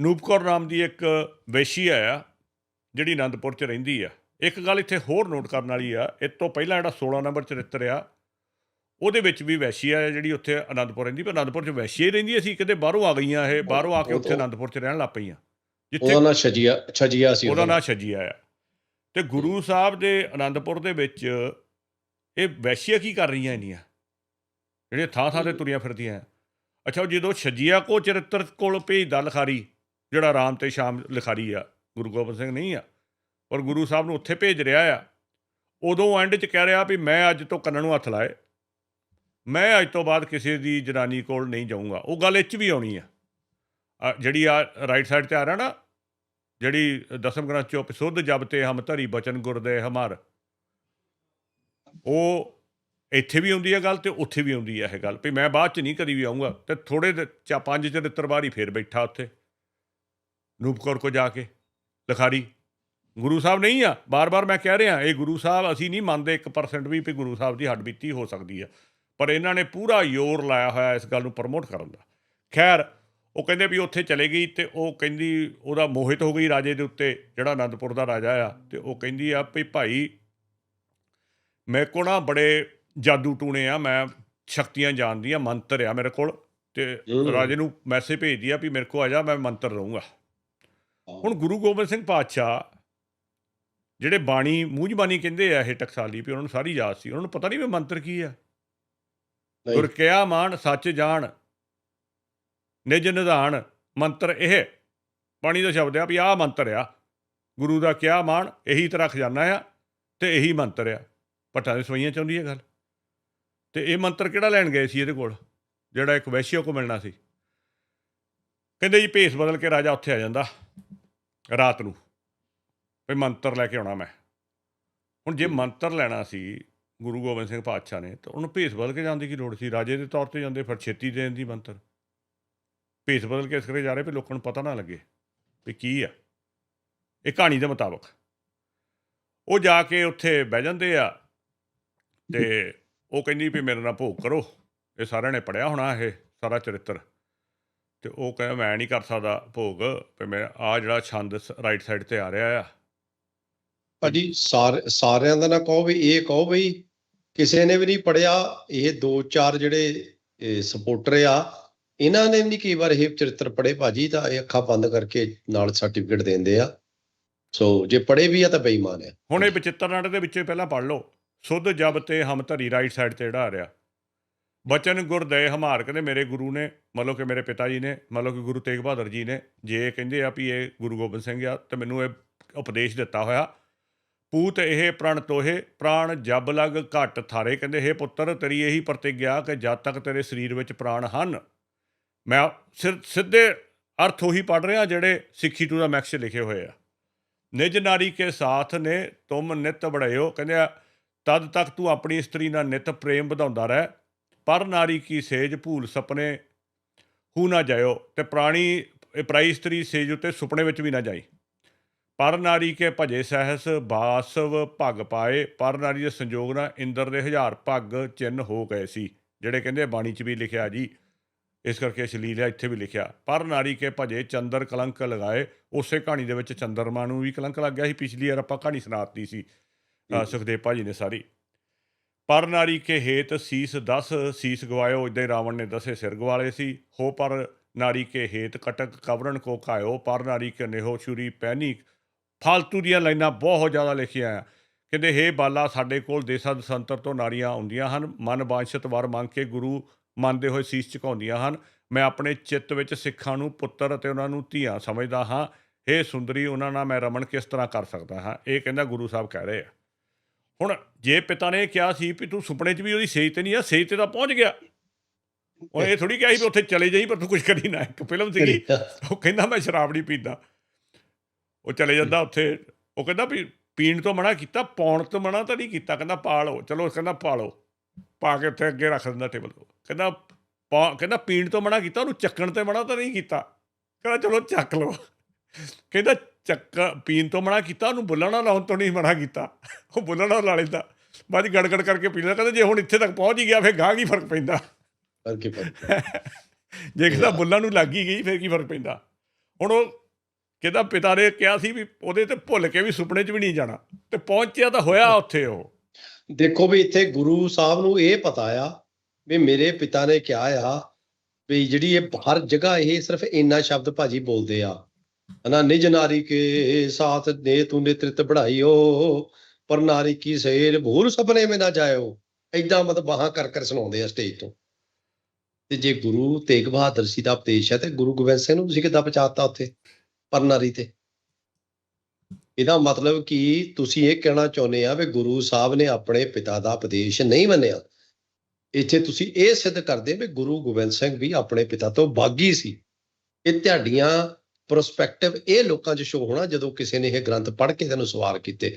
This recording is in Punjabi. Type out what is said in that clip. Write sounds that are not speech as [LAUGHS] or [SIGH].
ਨੂਪਕੌਰ ਨਾਮ ਦੀ ਇੱਕ ਵੇਸ਼ੀ ਆ ਜਿਹੜੀ ਆਨੰਦਪੁਰ ਚ ਰਹਿੰਦੀ ਆ। ਇੱਕ ਗੱਲ ਇੱਥੇ ਹੋਰ ਨੋਟ ਕਰਨ ਵਾਲੀ ਆ ਇਹ ਤੋਂ ਪਹਿਲਾਂ ਜਿਹੜਾ 16 ਨੰਬਰ ਚਰਿੱਤਰ ਆ ਉਹਦੇ ਵਿੱਚ ਵੀ ਵੈਸ਼ੀ ਆ ਜਿਹੜੀ ਉੱਥੇ ਆਨੰਦਪੁਰ ਰਹਿੰਦੀ ਪਰ ਆਨੰਦਪੁਰ ਚ ਵੈਸ਼ੀ ਹੀ ਰਹਿੰਦੀ ਸੀ ਕਿਤੇ ਬਾਹਰੋਂ ਆ ਗਈਆਂ ਇਹ ਬਾਹਰੋਂ ਆ ਕੇ ਉੱਥੇ ਆਨੰਦਪੁਰ ਚ ਰਹਿਣ ਲੱਗ ਪਈਆਂ। ਜਿੱਥੇ ਉਹਦਾ ਨਾਂ ਛਜੀਆ ਛਜੀਆ ਸੀ ਉਹਦਾ ਨਾਂ ਛੱਜੀਆ ਆ। ਤੇ ਗੁਰੂ ਸਾਹਿਬ ਦੇ ਆਨੰਦਪੁਰ ਦੇ ਵਿੱਚ ਇਹ ਵੈਸ਼ੀਆਂ ਕੀ ਕਰ ਰਹੀਆਂ ਇੰਨੀਆਂ? ਜਿਹੜੇ ਥਾਂ ਥਾਂ ਤੇ ਤੁਰੀਆਂ ਫਿਰਦੀਆਂ। ਅੱਛਾ ਜਦੋਂ ਛੱਜੀਆ ਕੋ ਚਰਿੱਤਰ ਕੋਲ ਭੇਜਦਾ ਲਿਖਾਰੀ ਜਿਹੜਾ ਰਾਮ ਤੇ ਸ਼ਾਮ ਲਿਖਾਰੀ ਆ, ਗੁਰੂ ਗੋਬਿੰਦ ਸਿੰਘ ਨਹੀਂ ਆ ਔਰ ਗੁਰੂ ਸਾਹਿਬ ਨੂੰ ਉੱਥੇ ਭੇਜ ਰਿਹਾ ਆ, ਉਦੋਂ ਐਂਡ 'ਚ ਕਹਿ ਰਿਹਾ ਵੀ ਮੈਂ ਅੱਜ ਤੋਂ ਕੰਨ ਨੂੰ ਹੱਥ ਲਾਏ, ਮੈਂ ਅੱਜ ਤੋਂ ਬਾਅਦ ਕਿਸੇ ਦੀ ਜਨਾਨੀ ਕੋਲ ਨਹੀਂ ਜਾਊਂਗਾ, ਉਹ ਗੱਲ ਇਹ 'ਚ ਵੀ ਆਉਣੀ ਆ। ਜਿਹੜੀ ਆ ਰਾਈਟ ਸਾਈਡ ਤੇ ਆ ਰਿਹਾ ਨਾ, ਜਿਹੜੀ ਦਸਮ ਗ੍ਰੰਥ ਚੋਂ ਸੁਧ ਜਬ ਤੇ ਹਮ ਧਰੀ ਬਚਨ ਗੁਰਦੇ ਹਮਾਰ, ਉਹ ਇੱਥੇ ਵੀ ਆਉਂਦੀ ਹੈ ਗੱਲ ਤੇ ਉੱਥੇ ਵੀ ਆਉਂਦੀ ਹੈ ਇਹ ਗੱਲ, ਵੀ ਮੈਂ ਬਾਅਦ ਚ ਨਹੀਂ ਕਦੀ ਵੀ ਆਉਂਗਾ ਤੇ ਥੋੜੇ ਚਾ ਪੰਜ ਚਰਿੱਤਰ ਬਾਅਦ ਹੀ ਫੇਰ ਬੈਠਾ ਉੱਥੇ। ਨੂਪਕੌਰ ਕੋ ਜਾ ਕੇ ਲਖਾਰੀ ਗੁਰੂ ਸਾਹਿਬ ਨਹੀਂ ਆ। ਬਾਰ-ਬਾਰ ਮੈਂ ਕਹਿ ਰਿਹਾ ਇਹ ਗੁਰੂ ਸਾਹਿਬ ਅਸੀਂ ਨਹੀਂ ਮੰਨਦੇ 1% ਵੀ ਵੀ ਗੁਰੂ ਸਾਹਿਬ ਦੀ ਹੱਡਬੀਤੀ ਹੋ ਸਕਦੀ ਹੈ ਪਰ ਇਹਨਾਂ ਨੇ ਪੂਰਾ ਜ਼ੋਰ ਲਾਇਆ ਹੋਇਆ ਇਸ ਗੱਲ ਨੂੰ ਪ੍ਰਮੋਟ ਕਰਨ ਦਾ। ਖੈਰ ਉਹ ਕਹਿੰਦੇ ਵੀ ਉੱਥੇ ਚਲੇ ਗਈ ਤੇ ਉਹ ਕਹਿੰਦੀ ਉਹਦਾ ਮੋਹਿਤ ਹੋ ਗਈ ਰਾਜੇ ਦੇ ਉੱਤੇ ਜਿਹੜਾ ਆਨੰਦਪੁਰ ਦਾ ਰਾਜਾ ਆ। ਤੇ ਉਹ ਕਹਿੰਦੀ ਆ ਵੀ ਭਾਈ ਮੇਰੇ ਕੋਲ ਨਾ ਬੜੇ ਜਾਦੂ ਟੂਣੇ ਆ ਮੈਂ ਸ਼ਕਤੀਆਂ ਜਾਣਦੀ ਆ ਮੰਤਰ ਆ ਮੇਰੇ ਕੋਲ। ਤੇ। ਰਾਜੇ ਨੂੰ ਮੈਸੇਜ ਭੇਜਦੀ ਆ ਵੀ ਮੇਰੇ ਕੋਲ ਆ ਜਾ ਮੈਂ ਮੰਤਰ ਰਹੂੰਗਾ ਹੁਣ ਗੁਰੂ ਗੋਬਿੰਦ ਸਿੰਘ ਪਾਤਸ਼ਾਹ ਜਿਹੜੇ ਬਾਣੀ ਮੂੰਹ ਜ਼ਬਾਨੀ ਕਹਿੰਦੇ ਆ ਇਹ ਟਕਸਾਲੀ ਵੀ ਉਹਨਾਂ ਨੂੰ ਸਾਰੀ ਯਾਦ ਸੀ। ਉਹਨਾਂ ਨੂੰ ਪਤਾ ਨਹੀਂ ਵੀ ਮੰਤਰ ਕੀ ਆ। ਗੁਰ ਕਿਆ ਮਾਨ ਸੱਚ ਜਾਣ ਨਿਜ ਨਿਧਾਨ ਮੰਤਰ ਇਹ। ਬਾਣੀ ਦਾ ਸ਼ਬਦ ਆ ਵੀ ਆਹ ਮੰਤਰ ਆ। ਗੁਰੂ ਦਾ ਕਿਆ ਮਾਨ ਇਹੀ ਤਰ੍ਹਾਂ ਖਜ਼ਾਨਾ ਆ ਤੇ ਇਹੀ ਮੰਤਰ ਆ। ਭੱਟਾਂ ਦੇ ਸਵਈਆਂ ਚ ਆਉਂਦੀ ਹੈ ਗੱਲ। ਤੇ ਇਹ ਮੰਤਰ ਕਿਹੜਾ ਲੈਣ ਗਏ ਸੀ ਇਹਦੇ ਕੋਲ? ਜਿਹੜਾ ਇੱਕ ਵੈਸ਼ੀਆ ਕੋ ਮਿਲਣਾ ਸੀ। ਕਹਿੰਦੇ ਜੀ ਭੇਸ ਬਦਲ ਕੇ ਰਾਜਾ ਉੱਥੇ ਆ ਜਾਂਦਾ। ਰਾਤ ਨੂੰ। ਵੀ ਮੰਤਰ ਲੈ ਕੇ ਆਉਣਾ ਮੈਂ। ਹੁਣ ਜੇ ਮੰਤਰ ਲੈਣਾ ਸੀ ਗੁਰੂ ਗੋਬਿੰਦ ਸਿੰਘ ਪਾਤਸ਼ਾਹ ਨੇ ਤਾਂ ਉਹਨੂੰ ਭੇਸ ਬਦਲ ਕੇ ਜਾਣ ਦੀ ਕੀ ਲੋੜ ਸੀ? ਰਾਜੇ ਦੇ ਤੌਰ ਤੇ ਜਾਂਦੇ ਫਿਰ ਛੇਤੀ ਦੇਣ ਦੀ ਮੰਤਰ। ਭੇਸ ਬਦਲ ਕੇ ਇਸ ਕਰੇ ਜਾ ਰਹੇ ਵੀ ਲੋਕਾਂ ਨੂੰ ਪਤਾ ਨਾ ਲੱਗੇ ਵੀ ਕੀ ਆ। ਇਹ ਕਹਾਣੀ ਦੇ ਮੁਤਾਬਕ। ਉਹ ਜਾ ਕੇ ਉੱਥੇ ਬਹਿ ਜਾਂਦੇ ਆ ਤੇ ਉਹ ਕਹਿੰਦੀ ਵੀ ਮੇਰੇ ਨਾਲ ਭੋਗ ਕਰੋ। ਇਹ ਸਾਰਿਆਂ ਨੇ ਪੜਿਆ ਹੋਣਾ ਇਹ ਸਾਰਾ ਚਰਿੱਤਰ। ਤੇ ਉਹ ਕਹਿੰਦਾ ਮੈਂ ਨਹੀਂ ਕਰ ਸਕਦਾ ਭੋਗ ਵੀ ਮੈਂ ਆ ਜਿਹੜਾ ਛੰਦ ਰਾਈਟ ਸਾਈਡ ਤੇ ਆ ਰਿਹਾ ਆ। ਭਾਜੀ ਸਾਰ ਸਾਰਿਆਂ ਦਾ ਨਾ ਕਹੋ ਵੀ ਇਹ ਕਹੋ ਬਈ ਕਿਸੇ ਨੇ ਵੀ ਨਹੀਂ ਪੜਿਆ ਇਹ ਦੋ ਚਾਰ ਜਿਹੜੇ ਸਪੋਰਟਰ ਆ ਇਹਨਾਂ ਨੇ ਵੀ ਕਈ ਵਾਰ ਇਹ ਚਰਿੱਤਰ ਪੜੇ ਭਾਜੀ ਤਾਂ ਇਹ ਅੱਖਾਂ ਬੰਦ ਕਰਕੇ ਨਾਲ ਸਰਟੀਫਿਕੇਟ ਦਿੰਦੇ ਆ। ਸੋ ਜੇ ਪੜੇ ਵੀ ਆ ਤਾਂ ਬੇਈਮਾਨ ਆ। ਹੁਣ ਇਹ ਬਚਿੱਤਰ ਨਾਟਕ ਦੇ ਵਿੱਚੋਂ ਪਹਿਲਾਂ ਪੜ੍ਹ ਲਓ। ਸੁਧ ਜਬ ਤੇ ਹਮ ਧਰੀ ਰਾਈਟ ਸਾਈਡ ਤੇ ਜਿਹੜਾ ਆ ਰਿਹਾ। ਬਚਨ ਗੁਰਦੇ ਹਮਾਰ ਕਹਿੰਦੇ ਮੇਰੇ ਗੁਰੂ ਨੇ ਮਤਲਬ ਕਿ ਮੇਰੇ ਪਿਤਾ ਜੀ ਨੇ ਮਤਲਬ ਕਿ ਗੁਰੂ ਤੇਗ ਬਹਾਦਰ ਜੀ ਨੇ ਜੇ ਕਹਿੰਦੇ ਆ ਵੀ ਇਹ ਗੁਰੂ ਗੋਬਿੰਦ ਸਿੰਘ ਆ ਤੇ ਮੈਨੂੰ ਇਹ ਉਪਦੇਸ਼ ਦਿੱਤਾ ਹੋਇਆ ਪੂਤ ਇਹ ਪ੍ਰਣ ਤੋਹੇ ਪ੍ਰਾਣ ਜਬ ਲਗ ਘਟ ਥਾਰੇ ਕਹਿੰਦੇ ਹੇ ਪੁੱਤਰ ਤੇਰੀ ਇਹੀ ਪ੍ਰਤੀਗਿਆ ਕਿ ਜਦ ਤੱਕ ਤੇਰੇ ਸਰੀਰ ਵਿੱਚ ਪ੍ਰਾਣ ਹਨ ਮੈਂ ਸਿਰ- ਸਿੱਧੇ ਅਰਥ ਉਹੀ ਪੜ ਰਿਹਾ ਜਿਹੜੇ ਸਿੱਖੀ ਟੂ ਦਾ ਮੈਕਸ ਲਿਖੇ ਹੋਏ ਆ। ਨਿਜ ਨਾਰੀ ਕੇ ਸਾਥ ਨੇ ਤੁਮ ਨਿਤ ਬੜਾਇਓ ਕਹਿੰਦੇ ਆ, ਤਦ ਤੱਕ ਤੂੰ ਆਪਣੀ ਇਸਤਰੀ ਨਾਲ ਨਿਤ ਪ੍ਰੇਮ ਵਧਾਉਂਦਾ ਰਹਿ ਪਰ ਨਾਰੀ ਕੀ ਸੇਜ ਭੂਲ ਸੁਪਨੇ ਹੂ ਨਾ ਜਾਇਓ ਤੇ ਪ੍ਰਾਣੀ ਇਹ ਪ੍ਰਾਈ ਇਸਤਰੀ ਸੇਜ ਉਤੇ ਸੁਪਨੇ ਵਿੱਚ ਵੀ ਨਾ ਜਾਈ। ਪਰ ਨਾਰੀ ਕੇ ਭਜੇ ਸਹਿਸ ਬਾਸਵ ਭਗ ਪਾਏ ਪਰ ਨਾਰੀ ਦੇ ਸੰਜੋਗ ਨਾਲ ਇੰਦਰ ਦੇ ਹਜ਼ਾਰ ਭੱਗ ਚਿੰਨ ਹੋ ਗਏ ਸੀ ਜਿਹੜੇ ਕਹਿੰਦੇ ਬਾਣੀ 'ਚ ਵੀ ਲਿਖਿਆ ਜੀ ਇਸ ਕਰਕੇ ਸ਼ਲੀਲ ਹੈ ਇੱਥੇ ਵੀ ਲਿਖਿਆ। ਪਰ ਨਾਰੀ ਕੇ ਭਜੇ ਚੰਦਰ ਕਲੰਕ ਲਗਾਏ ਉਸੇ ਕਹਾਣੀ ਦੇ ਵਿੱਚ ਚੰਦਰਮਾ ਨੂੰ ਵੀ ਕਲੰਕ ਲੱਗ ਗਿਆ ਸੀ ਪਿਛਲੀ ਵਾਰ ਆਪਾਂ ਕਹਾਣੀ ਸੁਣਾਤੀ ਸੀ। ਸੁਖਦੇਵ ਭਾਜੀ ਨੇ ਸਾਰੀ। ਪਰ ਨਾਰੀ ਕੇ ਹੇਤ ਸੀਸ 10 ਸੀਸ ਗਵਾਇਓ, ਇਦਾਂ ਹੀ ਰਾਵਣ ਨੇ ਦਸੇ ਸਿਰ ਗਵਾਲੇ ਸੀ। ਹੋ ਪਰ ਨਾਰੀ ਕੇ ਹੇਤ ਕਟਕ ਕਵਰਨ ਕੋ ਕਾਇਓ ਪਰ ਨਾਰੀ ਕੇ ਨਿਹੋ ਛੁਰੀ ਪੈਨੀ ਫਾਲਤੂ ਦੀਆਂ ਲਾਈਨਾਂ ਬਹੁਤ ਜ਼ਿਆਦਾ ਲਿਖੀਆਂ ਆ। ਕਹਿੰਦੇ, ਹੇ ਬਾਲਾ, ਸਾਡੇ ਕੋਲ ਦੇਸਾਂ ਦਸੰਤਰ ਤੋਂ ਨਾਰੀਆਂ ਆਉਂਦੀਆਂ ਹਨ। ਮਨ ਬਾਂਛਤ ਵਰ ਮੰਗ ਕੇ ਗੁਰੂ ਮੰਨਦੇ ਹੋਏ ਸੀਸ ਝੁਕਾਉਂਦੀਆਂ ਹਨ। ਮੈਂ ਆਪਣੇ ਚਿੱਤ ਵਿੱਚ ਸਿੱਖਾਂ ਨੂੰ ਪੁੱਤਰ ਅਤੇ ਉਹਨਾਂ ਨੂੰ ਧੀਆਂ ਸਮਝਦਾ ਹਾਂ। ਹੇ ਸੁੰਦਰੀ, ਉਹਨਾਂ ਨਾਲ ਮੈਂ ਰਮਣ ਕਿਸ ਤਰ੍ਹਾਂ ਕਰ ਸਕਦਾ ਹਾਂ? ਇਹ ਕਹਿੰਦਾ ਗੁਰੂ ਸਾਹਿਬ ਕਹਿ ਰਹੇ ਆ। ਹੁਣ ਜੇ ਪਿਤਾ ਨੇ ਕਿਹਾ ਸੀ ਵੀ ਤੂੰ ਸੁਪਨੇ 'ਚ ਵੀ ਉਹਦੀ ਸੇਜ ਤੇ ਨਹੀਂ ਆ ਸੇਜ ਤੇ ਤਾਂ ਪਹੁੰਚ ਗਿਆ। ਉਹ ਇਹ ਥੋੜੀ ਕਿਹਾ ਸੀ ਵੀ ਉੱਥੇ ਚਲੇ ਜਾਈ ਪਰ ਤੂੰ ਕੁਝ ਕਰੀ ਨਾ। ਇੱਕ ਫਿਲਮ ਸੀਗੀ ਉਹ ਕਹਿੰਦਾ ਮੈਂ ਸ਼ਰਾਬ ਨਹੀਂ ਪੀਂਦਾ। ਉਹ ਚਲੇ ਜਾਂਦਾ ਉੱਥੇ ਉਹ ਕਹਿੰਦਾ ਵੀ ਪੀਣ ਤੋਂ ਮਨਾ ਕੀਤਾ ਪਾਉਣ ਤੋਂ ਮਨਾ ਤਾਂ ਨਹੀਂ ਕੀਤਾ ਕਹਿੰਦਾ ਪਾ ਲਓ ਚਲੋ ਕਹਿੰਦਾ ਪਾ ਲਓ ਪਾ ਕੇ ਉੱਥੇ ਅੱਗੇ ਰੱਖ ਦਿੰਦਾ ਟੇਬਲ ਤੋਂ। ਕਹਿੰਦਾ ਪਾ ਕਹਿੰਦਾ ਪੀਣ ਤੋਂ ਮਨਾ ਕੀਤਾ ਉਹਨੂੰ ਚੱਕਣ ਤੇ ਮਨਾ ਤਾਂ ਨਹੀਂ ਕੀਤਾ। ਕਹਿੰਦਾ ਚਲੋ ਚੱਕ ਲਓ। ਕਹਿੰਦਾ ਚੱਕ ਪੀਣ ਤੋਂ ਮਨਾ ਕੀਤਾ ਉਹਨੂੰ ਬੁੱਲਣਾ ਲਾਉਣ ਤੋਂ ਨਹੀਂ ਮਨਾ ਕੀਤਾ। ਉਹ ਬੁੱਲਣਾ ਲਾ ਲੈਂਦਾ। ਬਾਅਦ ਗੜਗੜ ਕਰਕੇ ਪੀ ਲੈਂਦਾ ਕਹਿੰਦਾ ਜੇ ਹੁਣ ਇੱਥੇ ਤੱਕ ਪਹੁੰਚ ਹੀ ਗਿਆ ਫਿਰ ਗਾਂ ਕੀ ਫ਼ਰਕ ਪੈਂਦਾ? ਕਰਕੇ ਪਰ [LAUGHS] ਜੇ ਕਿਸਾ ਬੁੱਲਾਂ ਨੂੰ ਲੱਗ ਹੀ ਗਈ ਫਿਰ ਕੀ ਫ਼ਰਕ ਪੈਂਦਾ? ਹੁਣ ਉਹ ਕਿਹਦਾ ਪਿਤਾ ਨੇ ਕਿਹਾ ਸੀ ਵੀ ਉਹਦੇ ਤੇ ਭੁੱਲ ਕੇ ਵੀ ਸੁਪਨੇ 'ਚ ਵੀ ਨਹੀਂ ਜਾਣਾ ਤੇ ਪਹੁੰਚਿਆ ਤਾਂ ਹੋਇਆ ਉੱਥੇ ਉਹ। ਦੇਖੋ ਵੀ ਇੱਥੇ ਗੁਰੂ ਸਾਹਿਬ ਨੂੰ ਇਹ ਪਤਾ ਆ ਵੀ ਮੇਰੇ ਪਿਤਾ ਨੇ ਕਿਹਾ ਆ ਵੀ ਜਿਹੜੀ ਇਹ ਹਰ ਜਗ੍ਹਾ ਇਹ ਸਿਰਫ ਇੰਨਾ ਸ਼ਬਦ ਭਾਜੀ ਬੋਲਦੇ ਆ। ਹਨਾ ਨਿਜ ਨਾਰੀ ਕੇ ਸਾਥ ਨੇ ਤੂੰ ਨੇਤ੍ਰਿਤ ਬੜਾਈਓ ਪਰ ਨਾਰੀ ਕੀ ਸੇਰ ਭੂਰ ਸੁਪਨੇ ਮੇ ਨਾ ਜਾਇਓ। ਐਦਾਂ ਮਤਲਬ ਬਾਹਾਂ ਕਰ ਕਰ ਸੁਣਾਉਂਦੇ ਆ ਸਟੇਜ ਤੋਂ। ਤੇ ਜੇ ਗੁਰੂ ਤੇਗ ਬਹਾਦਰ ਜੀ ਦਾ ਉਪਦੇਸ਼ ਹੈ ਤੇ ਗੁਰੂ ਗੋਬਿੰਦ ਸਿੰਘ ਨੂੰ ਤੁਸੀਂ ਕਿੱਦਾਂ ਪਹੁੰਚਾਤਾ ਉੱਥੇ, ਪਰ ਨਾਰੀ ਤੇ? ਇਹਦਾ ਮਤਲਬ ਕਿ ਤੁਸੀਂ ਇਹ ਕਹਿਣਾ ਚਾਹੁੰਦੇ ਆ ਵੀ ਗੁਰੂ ਸਾਹਿਬ ਨੇ ਆਪਣੇ ਪਿਤਾ ਦਾ ਉਪਦੇਸ਼ ਨਹੀਂ ਮੰਨਿਆ। ਇੱਥੇ ਤੁਸੀਂ ਇਹ ਸਿੱਧ ਕਰਦੇ ਵੀ ਗੁਰੂ ਗੋਬਿੰਦ ਸਿੰਘ ਵੀ ਆਪਣੇ ਪਿਤਾ ਤੋਂ ਬਾਗੀ ਸੀ। ਇਹ ਤੁਹਾਡੀਆਂ ਪਰਸਪੈਕਟਿਵ ਇਹ ਲੋਕਾਂ 'ਚ ਸ਼ੋ ਹੋਣਾ ਜਦੋਂ ਕਿਸੇ ਨੇ ਇਹ ਗ੍ਰੰਥ ਪੜ੍ਹ ਕੇ ਇਹਨੂੰ ਸਵਾਲ ਕੀਤੇ।